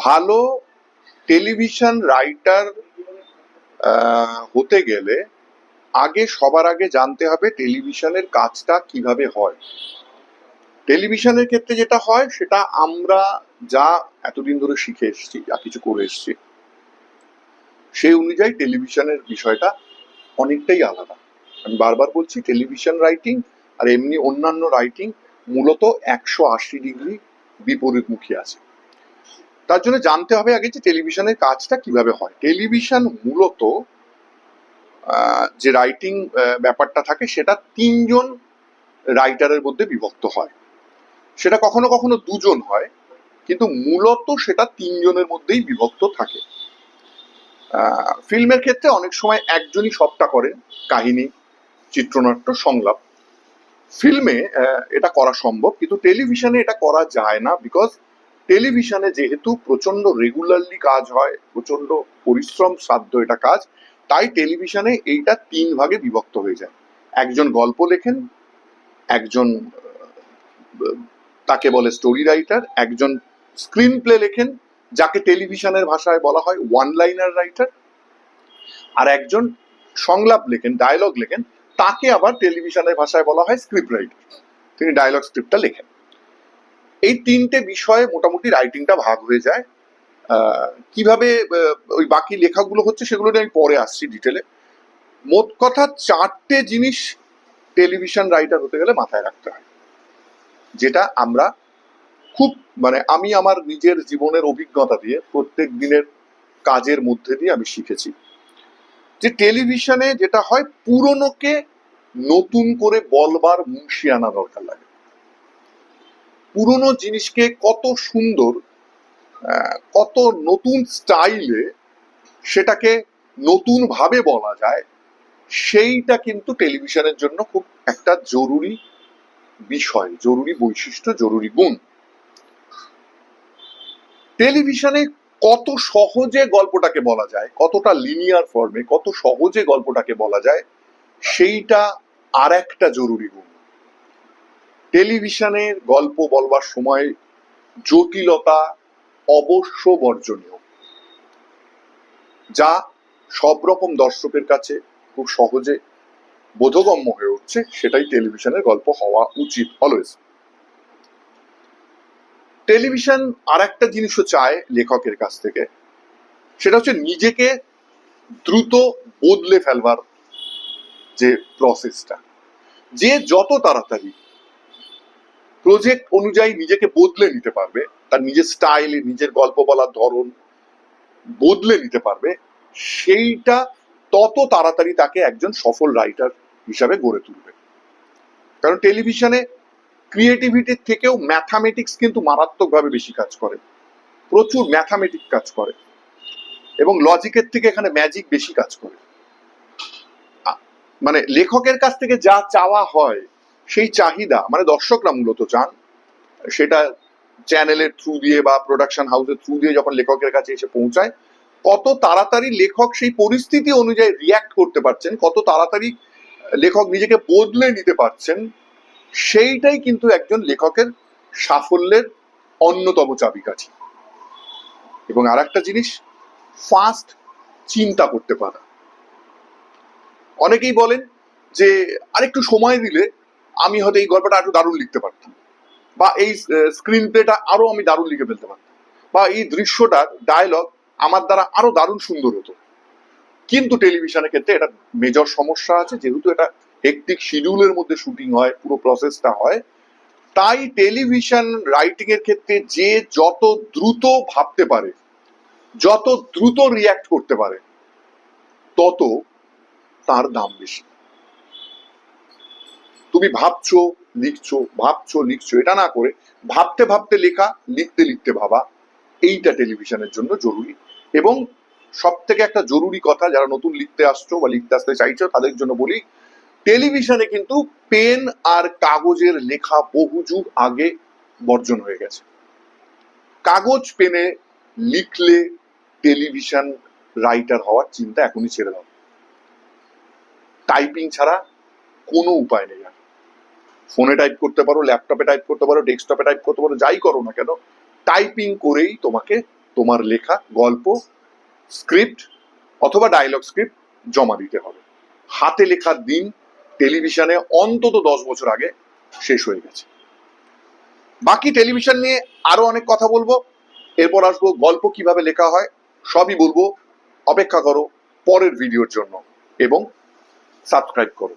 ভালো television writer হতে গেলে আগে সবার আগে জানতে হবে টেলিভিশনের কাজটা কীভাবে হয়। টেলিভিশনের ক্ষেত্রে যেটা হয়, সেটা আমরা যা এতদিন ধরে শিখে এসেছি, যা কিছু করে এসেছি, সেই অনুযায়ী টেলিভিশনের বিষয়টা অনেকটাই আলাদা। আমি বারবার বলছি, টেলিভিশন রাইটিং আর এমনি অন্যান্য রাইটিং মূলত একশো আশি ডিগ্রি বিপরীতমুখী আছে। তার জন্য জানতে হবে আগে যে টেলিভিশনের কাজটা কীভাবে হয়। টেলিভিশন মূলত যে রাইটিং ব্যাপারটা থাকে সেটা তিনজন রাইটারের মধ্যে বিভক্ত হয়। সেটা কখনো কখনো দুজন হয়, কিন্তু মূলত সেটা তিনজনের মধ্যেই বিভক্ত থাকে। ফিল্মের ক্ষেত্রে অনেক সময় একজনই সবটা করে, কাহিনী, চিত্রনাট্য, সংলাপ। ফিল্মে এটা করা সম্ভব, কিন্তু টেলিভিশনে এটা করা যায় না বিকজ টেলিভিশনে যেহেতু প্রচণ্ড রেগুলারলি কাজ হয় প্রচণ্ড পরিশ্রম সাধ্য এটা কাজ, তাই টেলিভিশনে এইটা তিন ভাগে বিভক্ত হয়ে যায়। একজন গল্প লেখেন, একজন তাকে বলে স্টোরি রাইটার একজন স্ক্রিন প্লে লেখেন, যাকে টেলিভিশনের ভাষায় বলা হয় ওয়ান লাইনার রাইটার আর একজন সংলাপ লেখেন ডায়লগ লেখেন তাকে আবার টেলিভিশনের ভাষায় বলা হয় স্ক্রিপ্ট রাইটার তিনি ডায়লগ স্ক্রিপ্টটা লেখেন। এই তিনটে বিষয়ে মোটামুটি রাইটিংটা ভাগ হয়ে যায়। কীভাবে ওই বাকি লেখাগুলো হচ্ছে সেগুলো নিয়ে আমি পরে আসছি ডিটেলে মোট কথা চারটে জিনিস টেলিভিশন রাইটার হতে গেলে মাথায় রাখতে হয়। যেটা আমরা খুব মানে আমি আমার নিজের জীবনের অভিজ্ঞতা দিয়ে প্রত্যেক দিনের কাজের মধ্যে দিয়ে আমি শিখেছি। যে টেলিভিশনে যেটা হয়, পুরনোকে নতুন করে বলবার মুন্সি আনা দরকার লাগে। পুরনো জিনিসকে কত সুন্দর কত নতুন স্টাইলে সেটাকে নতুন ভাবে বলা যায়, সেইটা কিন্তু টেলিভিশনের জন্য খুব একটা জরুরি বিষয়, জরুরি বৈশিষ্ট্য, জরুরি গুণ। টেলিভিশনে কত সহজে গল্পটাকে বলা যায়, কতটা লিনিয়ার ফর্মে কত সহজে গল্পটাকে বলা যায়, সেইটা আর একটা জরুরি গুণ টেলিভিশনের গল্প বলবার সময় জটিলতা অবশ্য বর্জনীয়। যা সব রকম দর্শকের কাছে খুব সহজে বোধগম্য হয়ে উঠছে, সেটাই টেলিভিশনের গল্প হওয়া উচিত অলওয়েজ টেলিভিশন আর একটা জিনিসও চায় লেখকের কাছ থেকে। সেটা হচ্ছে নিজেকে দ্রুত বদলে ফেলবার যে প্রসেসটা যে যত তাড়াতাড়ি প্রজেক্ট অনুযায়ী নিজেকে বদলে নিতে পারবে, তার নিজের স্টাইলে নিজের গল্প বলার ধরন বদলে নিতে পারবে, সেইটা তত তাড়াতাড়ি তাকে একজন সফল রাইটার হিসাবে গড়ে তুলবে। কারণ টেলিভিশনে ক্রিয়েটিভিটির থেকেও ম্যাথামেটিক্স কিন্তু মারাত্মকভাবে বেশি কাজ করে। প্রচুর ম্যাথামেটিক কাজ করে। এবং লজিকের থেকে এখানে ম্যাজিক বেশি কাজ করে। মানে লেখকের কাছ থেকে যা চাওয়া হয়, সেই চাহিদা মানে দর্শকরা মূলত চান, সেটা চ্যানেলের থ্রু দিয়ে বা প্রোডাকশন হাউসের থ্রু দিয়ে যখন লেখকের কাছে এসে পৌঁছায়, কত তাড়াতাড়ি লেখক সেই পরিস্থিতি অনুযায়ী রিয়াক্ট করতে পারছেন, কত তাড়াতাড়ি লেখক নিজেকে বদলে নিতে পারছেন সেইটাই কিন্তু একজন লেখকের সাফল্যের অন্যতম চাবিকাঠি। এবং আর একটা জিনিস ফাস্ট চিন্তা করতে পারা। অনেকেই বলেন যে, আরেকটু সময় দিলে আমি হয়তো এই গল্পটা আরও দারুণ লিখতে পারতাম। বা এই স্ক্রিন প্লেটা আরও আমি দারুণ লিখে ফেলতে পারতাম। বা এই দৃশ্যটার ডায়লগ আমার দ্বারা আরও দারুণ সুন্দর হতো। কিন্তু টেলিভিশনের ক্ষেত্রে এটা মেজর সমস্যা আছে, যেহেতু এটা হেকটিক শিডিউলের মধ্যে শুটিং হয়, পুরো প্রসেসটা হয়। তাই টেলিভিশন রাইটিং এর ক্ষেত্রে যে যত দ্রুত ভাবতে পারে, যত দ্রুত রিয়াক্ট করতে পারে, তত তার দাম বেশি। তুমি ভাবছ, লিখছো ভাবছ, লিখছো, এটা না করে ভাবতে ভাবতে লেখা, লিখতে লিখতে ভাবা, এইটা টেলিভিশনের জন্য জরুরি। এবং সব থেকে একটা জরুরি কথা, যারা নতুন লিখতে আসছো বা লিখতে আসতে চাইছো, তাদের জন্য বলি টেলিভিশনে কিন্তু পেন আর কাগজের লেখা বহু যুগ আগে বর্জন হয়ে গেছে। কাগজ পেনে লিখলে টেলিভিশন রাইটার হওয়ার চিন্তা এখনই ছেড়ে দাও। টাইপিং ছাড়া কোনো উপায় নেই আর। ফোনে টাইপ করতে পারো, ল্যাপটপে টাইপ করতে পারো, ডেস্কটপে টাইপ করতে পারো, যাই করো না কেন, টাইপিং করেই তোমাকে তোমার লেখা, গল্প, স্ক্রিপ্ট অথবা ডায়লগ স্ক্রিপ্ট জমা দিতে হবে। হাতে লেখার দিন টেলিভিশনে অন্তত দশ বছর আগে শেষ হয়ে গেছে। বাকি টেলিভিশন নিয়ে আরও অনেক কথা বলব। এরপর আসব গল্প কীভাবে লেখা হয়, সবই বলব। অপেক্ষা করো পরের ভিডিওর জন্য এবং সাবস্ক্রাইব করো।